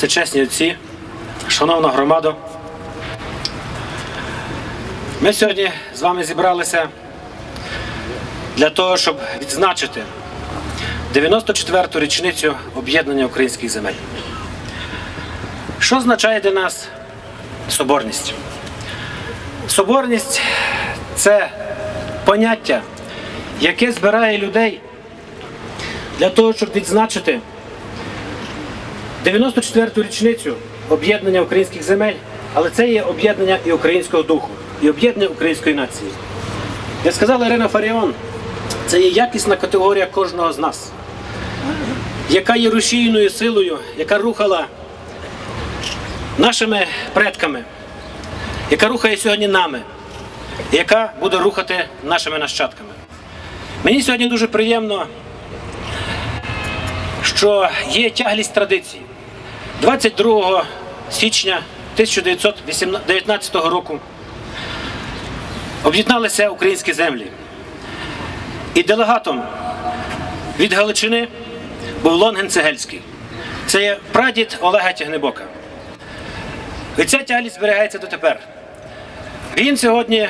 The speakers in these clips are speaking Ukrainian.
всечесні отці, шановна громада. Ми сьогодні з вами зібралися для того, щоб відзначити 94-ту річницю об'єднання українських земель. Що означає для нас соборність? Соборність це поняття, яке збирає людей для того, щоб відзначити 94-ту річницю об'єднання українських земель, але це є об'єднання і українського духу, і об'єднання української нації. Як сказала Ірина Фаріон, це є якісна категорія кожного з нас, яка є рушійною силою, яка рухала нашими предками, яка рухає сьогодні нами, яка буде рухати нашими нащадками. Мені сьогодні дуже приємно, що є тяглість традицій. 22 січня 1919 року об'єдналися українські землі. І делегатом від Галичини був Лонген Цегельський. Це є прадід Олега Тягнебока. І ця тяглість зберігається дотепер. Він сьогодні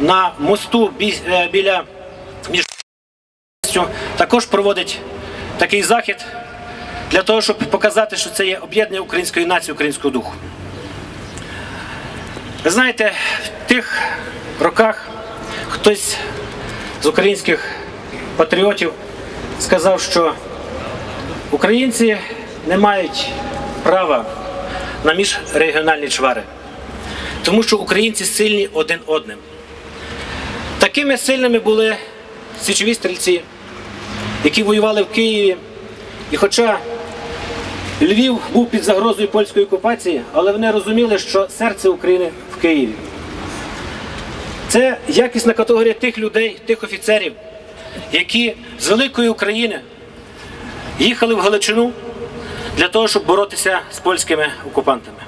на мосту е, біля між також проводить такий захід для того, щоб показати, що це є об'єднання української нації, українського духу. Ви знаєте, в тих роках хтось з українських патріотів сказав, що українці не мають права на міжрегіональні чвари, тому що українці сильні один одним. Такими сильними були січові стрільці, які воювали в Києві. І хоча Львів був під загрозою польської окупації, але вони розуміли, що серце України в Києві. Це якісна категорія тих людей, тих офіцерів, які з великої України їхали в Галичину для того, щоб боротися з польськими окупантами.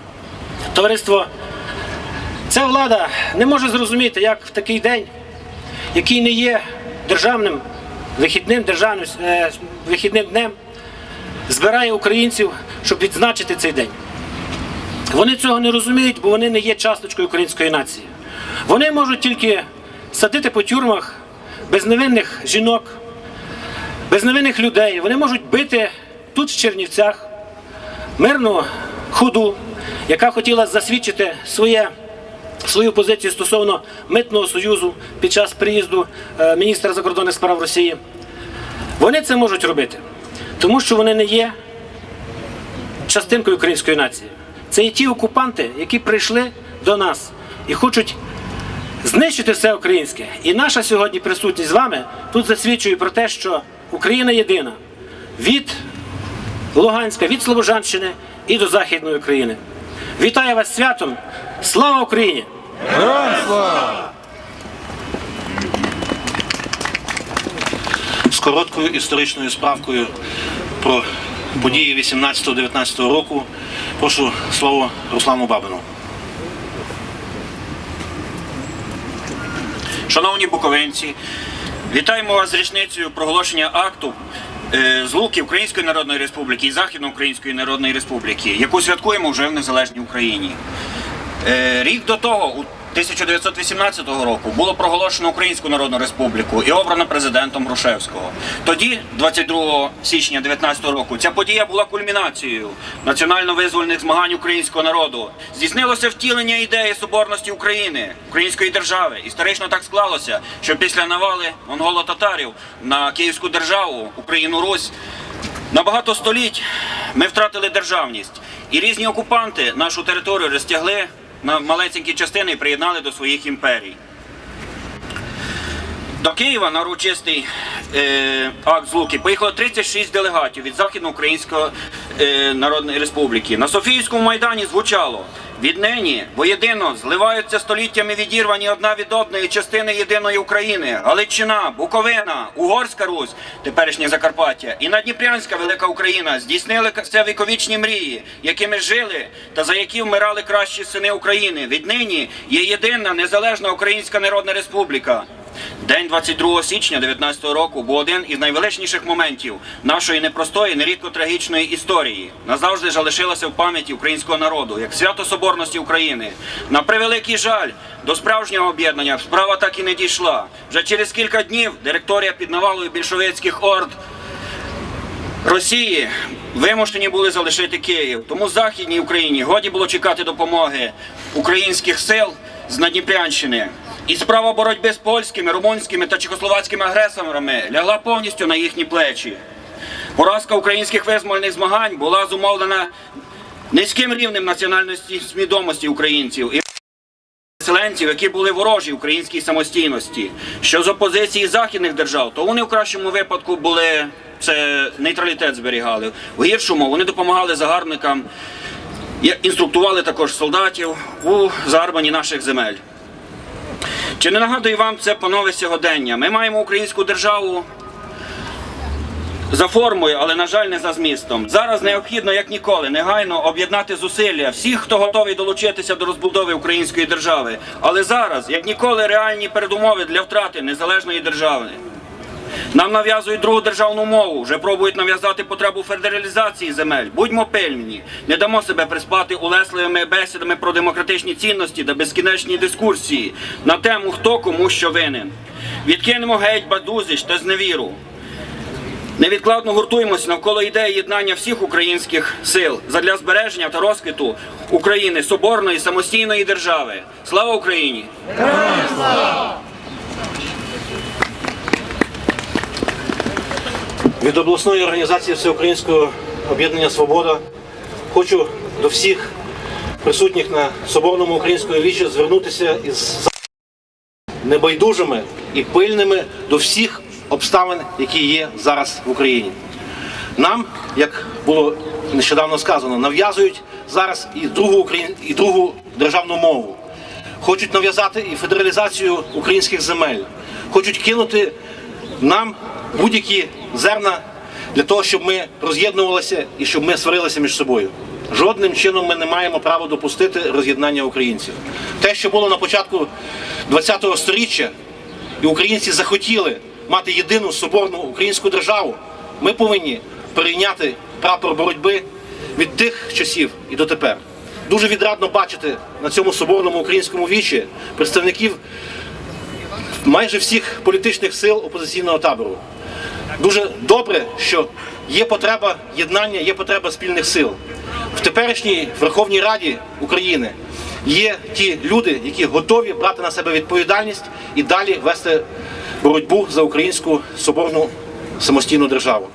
Товариство, ця влада не може зрозуміти, як в такий день, який не є державним вихідним, державним е, вихідним днем, збирає українців, щоб відзначити цей день. Вони цього не розуміють, бо вони не є часточкою української нації. Вони можуть тільки садити по тюрмах безневинних жінок, безневинних людей. Вони можуть бити тут, в Чернівцях, мирну худу, яка хотіла засвідчити своє, свою позицію стосовно митного союзу під час приїзду е, міністра закордонних справ Росії. Вони це можуть робити, тому що вони не є частинкою української нації. Це є ті окупанти, які прийшли до нас і хочуть знищити все українське. І наша сьогодні присутність з вами тут засвідчує про те, що Україна єдина від Луганська, від Слобожанщини і до Західної України. Вітаю вас святом! Слава Україні! Короткою історичною справкою про події 18-19 року. Прошу слово Руслану Бабину. Шановні буковинці, вітаємо вас з річницею проголошення акту е, злуки Української Народної Республіки і Західноукраїнської Народної Республіки, яку святкуємо вже в незалежній Україні. Е, Рік до того, у 1918 року, було проголошено Українську Народну Республіку і обрано президентом Грушевського. Тоді, 22 січня 19 року, ця подія була кульмінацією національно-визвольних змагань українського народу. Здійснилося втілення ідеї соборності України, української держави. Історично так склалося, що після навали монголо-татарів на Київську державу, Україну Русь, на багато століть ми втратили державність, і різні окупанти нашу територію розтягли на малесенькі частини приєднали до своїх імперій. До Києва на урочистий е, акт злуки поїхало 36 делегатів від Західноукраїнської е, Народної Республіки. На Софійському майдані звучало віднині воєдино зливаються століттями відірвані одна від одної частини єдиної України. Галичина, Буковина, Угорська Русь, теперішнє Закарпаття і Надніпрянська Велика Україна здійснили це віковічні мрії, якими жили та за які вмирали кращі сини України. Віднині є єдина незалежна Українська Народна Республіка. День 22 січня 19 року був один із найвеличніших моментів нашої непростої, нерідко трагічної історії. Назавжди залишилося в пам'яті українського народу як свято Соборності України. На превеликий жаль, до справжнього об'єднання справа так і не дійшла. Вже через кілька днів директорія під навалою більшовицьких орд Росії вимушені були залишити Київ. Тому Західній Україні годі було чекати допомоги українських сил з Надніпрянщини. І справа боротьби з польськими, румунськими та чехословацькими агресорами лягла повністю на їхні плечі. Поразка українських визвольних змагань була зумовлена низьким рівнем національної свідомості українців і переселенців, які були ворожі українській самостійності. Що з опозиції західних держав, то вони в кращому випадку були це нейтралітет зберігали. У гіршому вони допомагали загарбникам, інструктували також солдатів у загарбанні наших земель. Чи не нагадую вам це панове сьогодення? Ми маємо українську державу за формою, але на жаль, не за змістом. Зараз необхідно, як ніколи, негайно об'єднати зусилля всіх, хто готовий долучитися до розбудови української держави. Але зараз, як ніколи, реальні передумови для втрати незалежної держави. Нам нав'язують другу державну мову, вже пробують нав'язати потребу федералізації земель. Будьмо пильні, не дамо себе приспати улесливими бесідами про демократичні цінності та безкінечні дискусії на тему, хто кому що винен. Відкинемо геть бадузіч та зневіру. Невідкладно гуртуємося навколо ідеї єднання всіх українських сил задля збереження та розквіту України соборної самостійної держави. Слава Україні! Від обласної організації Всеукраїнського об'єднання Свобода хочу до всіх присутніх на Соборному українському вічі звернутися із небайдужими і пильними до всіх обставин, які є зараз в Україні. Нам, як було нещодавно сказано, нав'язують зараз і другу Україн... і другу державну мову. Хочуть нав'язати і федералізацію українських земель, хочуть кинути нам будь-які зерна для того, щоб ми роз'єднувалися і щоб ми сварилися між собою. Жодним чином ми не маємо права допустити роз'єднання українців. Те, що було на початку ХХ століття, і українці захотіли мати єдину соборну українську державу, ми повинні перейняти прапор боротьби від тих часів і дотепер. Дуже відрадно бачити на цьому соборному українському вічі представників майже всіх політичних сил опозиційного табору. Дуже добре, що є потреба єднання, є потреба спільних сил. В теперішній Верховній Раді України є ті люди, які готові брати на себе відповідальність і далі вести боротьбу за українську соборну самостійну державу.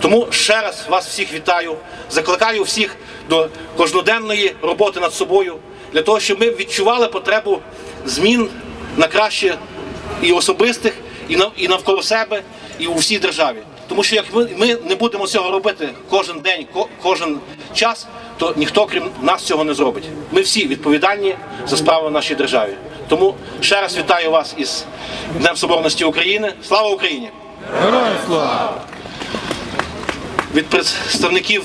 Тому ще раз вас всіх вітаю, закликаю всіх до кожноденної роботи над собою, для того, щоб ми відчували потребу змін на краще і особистих, і навколо себе, і у всій державі. Тому що як ми, ми не будемо цього робити кожен день, ко- кожен час, то ніхто крім нас цього не зробить. Ми всі відповідальні за справи в нашій державі. Тому ще раз вітаю вас із Днем Соборності України. Слава Україні! Від представників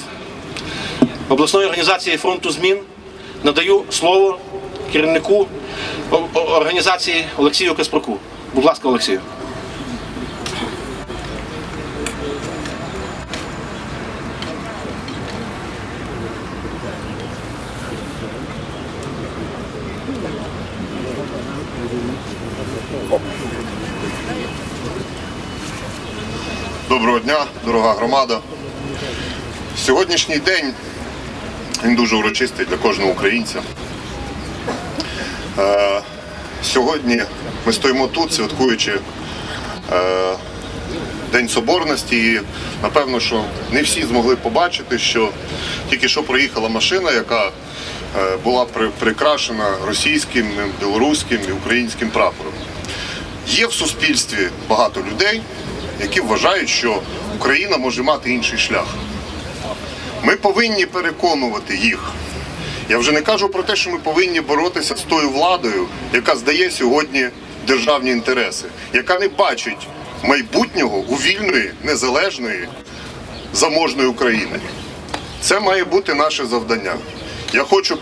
обласної організації фронту змін надаю слово керівнику організації Олексію Каспруку. Будь ласка, Олексію. Доброго дня, дорога громада. Сьогоднішній день він дуже урочистий для кожного українця. Е, сьогодні ми стоїмо тут, святкуючи е, День Соборності. І напевно, що не всі змогли побачити, що тільки що проїхала машина, яка е, була при- прикрашена російським, білоруським і українським прапором. Є в суспільстві багато людей, які вважають, що Україна може мати інший шлях. Ми повинні переконувати їх. Я вже не кажу про те, що ми повинні боротися з тою владою, яка здає сьогодні державні інтереси, яка не бачить майбутнього у вільної, незалежної, заможної України. Це має бути наше завдання. Я хочу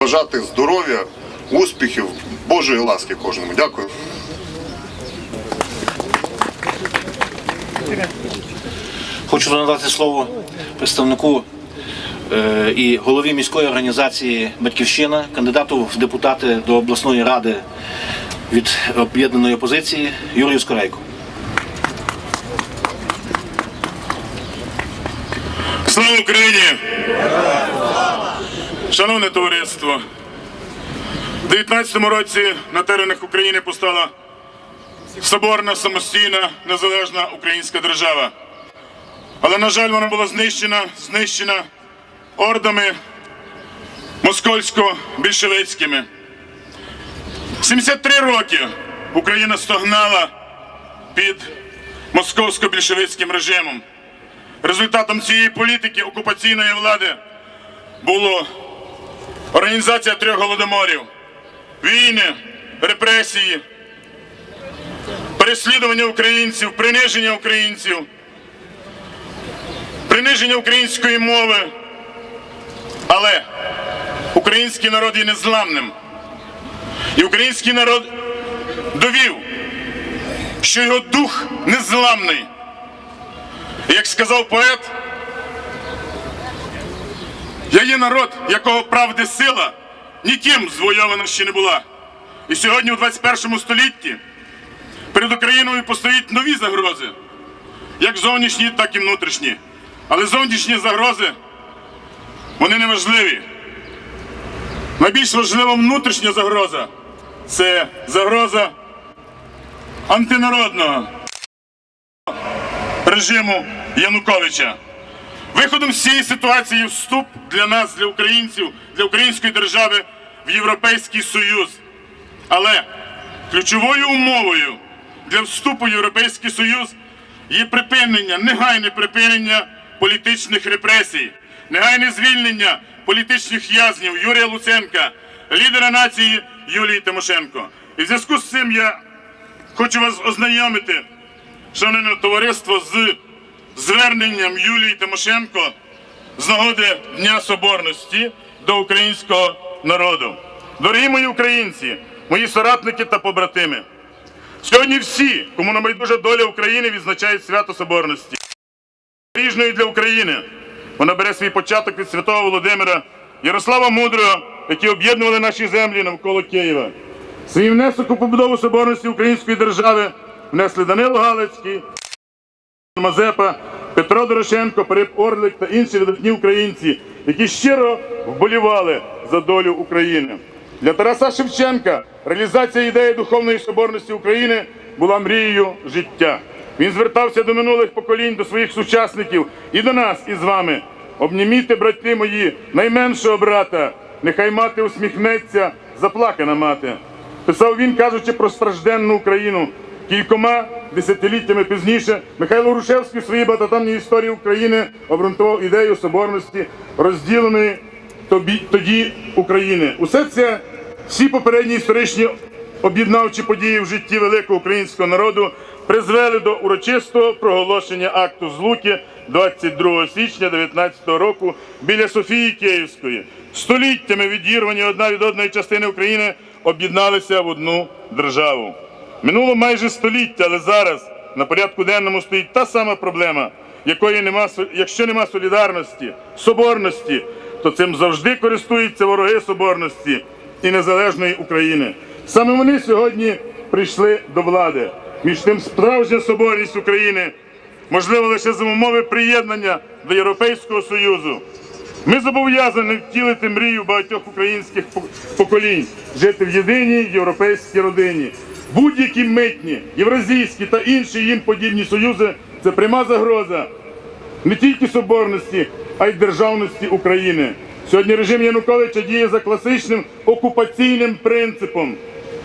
бажати здоров'я, успіхів, Божої ласки кожному. Дякую. Хочу надати слово представнику е, і голові міської організації Батьківщина, кандидату в депутати до обласної ради від об'єднаної опозиції Юрію Скорейко. Слава Україні! Шановне товариство, у 19 році на теренах України постала соборна, самостійна, незалежна українська держава. Але, на жаль, вона була знищена, знищена ордами москальсько-більшовицькими. 73 роки Україна стогнала під московсько-більшовицьким режимом. Результатом цієї політики окупаційної влади було організація трьох голодоморів, війни, репресії, переслідування українців, приниження українців, приниження української мови. Але український народ є незламним. І український народ довів, що його дух незламний. І Як сказав поет, я є народ, якого правди сила ніким звойована ще не була. І сьогодні, у 21 столітті, перед Україною постоїть нові загрози, як зовнішні, так і внутрішні. Але зовнішні загрози, вони не важливі. Найбільш важлива внутрішня загроза це загроза антинародного режиму Януковича. Виходом з цієї ситуації вступ для нас, для українців, для української держави в Європейський Союз. Але ключовою умовою для вступу в Європейський Союз є припинення, негайне припинення політичних репресій, негайне звільнення політичних в'язнів Юрія Луценка, лідера нації Юлії Тимошенко. І в зв'язку з цим я хочу вас ознайомити шановне товариство, з зверненням Юлії Тимошенко з нагоди Дня Соборності до українського народу. Дорогі мої українці, мої соратники та побратими, сьогодні всі, кому небайдужа доля України, відзначають свято Соборності. Ріжною для України вона бере свій початок від святого Володимира, Ярослава Мудрого, які об'єднували наші землі навколо Києва. Свій внесок у побудову соборності української держави внесли Данило Галицький, Мазепа, Петро Дорошенко, Пирип Орлик та інші видатні українці, які щиро вболівали за долю України. Для Тараса Шевченка реалізація ідеї духовної соборності України була мрією життя. Він звертався до минулих поколінь, до своїх сучасників і до нас із вами. Обніміте, брати мої, найменшого брата, нехай мати усміхнеться, заплакана мати. Писав він, кажучи про стражденну Україну. Кількома десятиліттями пізніше Михайло Грушевський в своїй багатотомній історії України обґрунтував ідею соборності, розділеної тоді України. Усе це всі попередні історичні об'єднавчі події в житті великого українського народу призвели до урочистого проголошення акту злуки 22 січня 19 року біля Софії Київської. Століттями відірвані одна від одної частини України об'єдналися в одну державу. Минуло майже століття, але зараз на порядку денному стоїть та сама проблема, якої нема, якщо нема солідарності, соборності, то цим завжди користуються вороги соборності і незалежної України. Саме вони сьогодні прийшли до влади. Між тим, справжня соборність України можливо лише за умови приєднання до Європейського Союзу. Ми зобов'язані втілити мрію багатьох українських поколінь жити в єдиній європейській родині. Будь-які митні, євразійські та інші їм подібні союзи це пряма загроза не тільки соборності, а й державності України. Сьогодні режим Януковича діє за класичним окупаційним принципом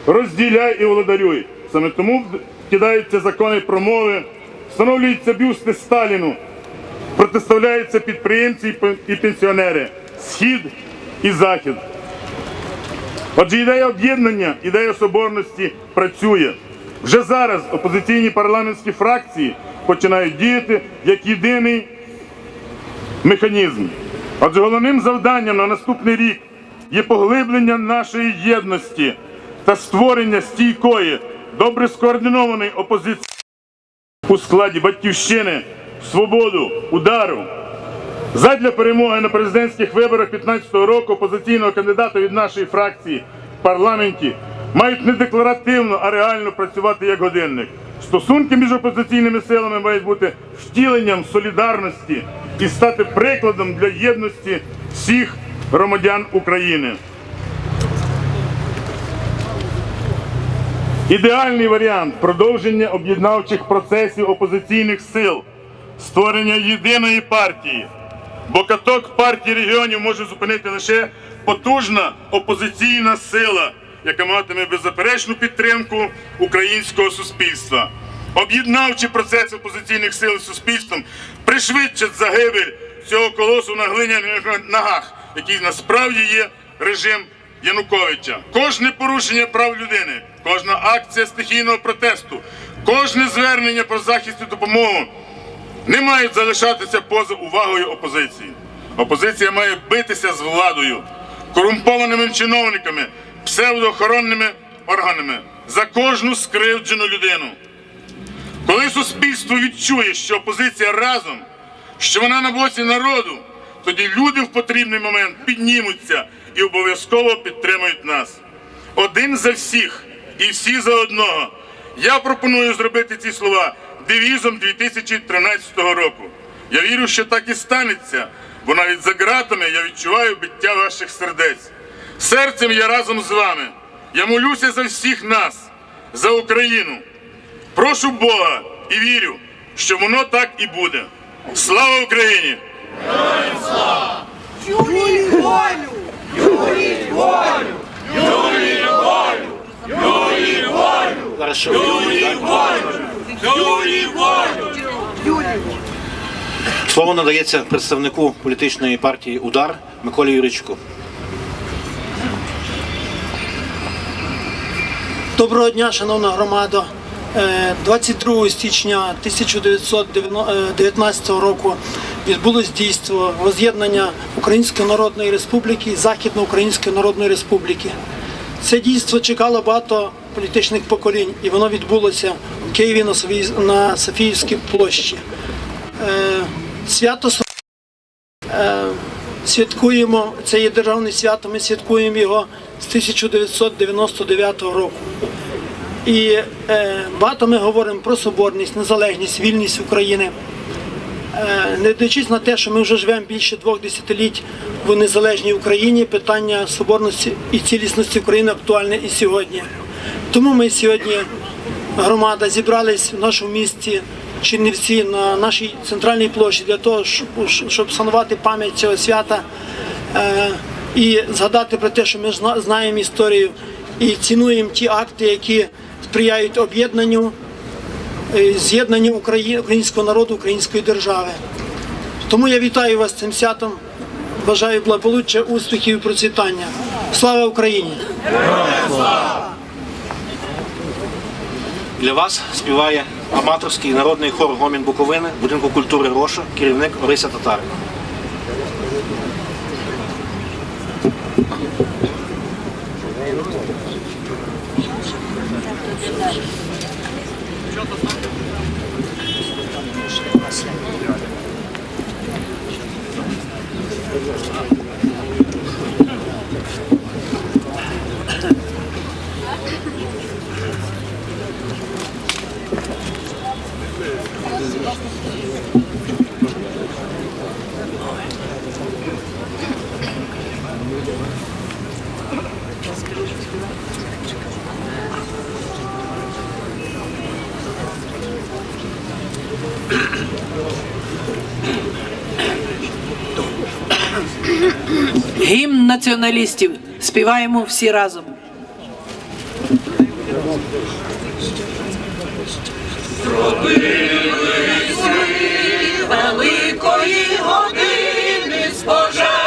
розділяй і володарюй. Саме тому кидаються закони про мови, встановлюються бюсти Сталіну, протиставляються підприємці і пенсіонери, схід і захід. Отже, ідея об'єднання, ідея соборності працює. Вже зараз опозиційні парламентські фракції починають діяти як єдиний механізм. Отже, головним завданням на наступний рік є поглиблення нашої єдності та створення стійкої, добре скоординованої опозиції у складі батьківщини, свободу, удару. Задля перемоги на президентських виборах 2015 року опозиційного кандидата від нашої фракції в парламенті мають не декларативно, а реально працювати як годинник. Стосунки між опозиційними силами мають бути втіленням солідарності і стати прикладом для єдності всіх громадян України. Ідеальний варіант продовження об'єднавчих процесів опозиційних сил, створення єдиної партії. Бо каток партії регіонів може зупинити лише потужна опозиційна сила, яка матиме беззаперечну підтримку українського суспільства. Об'єднавчі процеси опозиційних сил з суспільством пришвидшать загибель цього колосу на глиняних ногах, який насправді є режим Януковича. Кожне порушення прав людини, кожна акція стихійного протесту, кожне звернення про захист і допомогу не мають залишатися поза увагою опозиції. Опозиція має битися з владою, корумпованими чиновниками, псевдоохоронними органами за кожну скривджену людину. Коли суспільство відчує, що опозиція разом, що вона на боці народу, тоді люди в потрібний момент піднімуться і обов'язково підтримують нас. Один за всіх і всі за одного. Я пропоную зробити ці слова девізом 2013 року. Я вірю, що так і станеться, бо навіть за ґратами я відчуваю биття ваших сердець. Серцем я разом з вами. Я молюся за всіх нас, за Україну. Прошу Бога і вірю, що воно так і буде. Слава Україні! Юрій волю! Юрій волю! Зараз що? Слово надається представнику політичної партії Удар Миколі Юричку. Доброго дня, шановна громада. Е, 22 січня 1919 року відбулось дійство воз'єднання Української Народної Республіки і Західноукраїнської Народної Республіки. Це дійство чекало багато політичних поколінь, і воно відбулося в Києві на Софіївській площі. Е, Свято Е, святкуємо це є державне свято. Ми святкуємо його з 1999 року. І е, багато ми говоримо про соборність, незалежність, вільність України. Е, не дивлячись на те, що ми вже живемо більше двох десятиліть в незалежній Україні, питання соборності і цілісності України актуальне і сьогодні. Тому ми сьогодні, громада, зібрались в нашому місті Чернівці на нашій центральній площі для того, щоб, вшанувати пам'ять цього свята е, і згадати про те, що ми знаємо історію і цінуємо ті акти, які сприяють об'єднанню е, з'єднанню українського народу, української держави. Тому я вітаю вас цим святом. Бажаю благополуччя, успіхів і процвітання. Слава Україні! Для вас співає аматорський народний хор Гомін Буковини, будинку культури Роша, керівник Орися Татарина. Що то там? Гімн націоналістів співаємо всі разом. Великої години з пожеж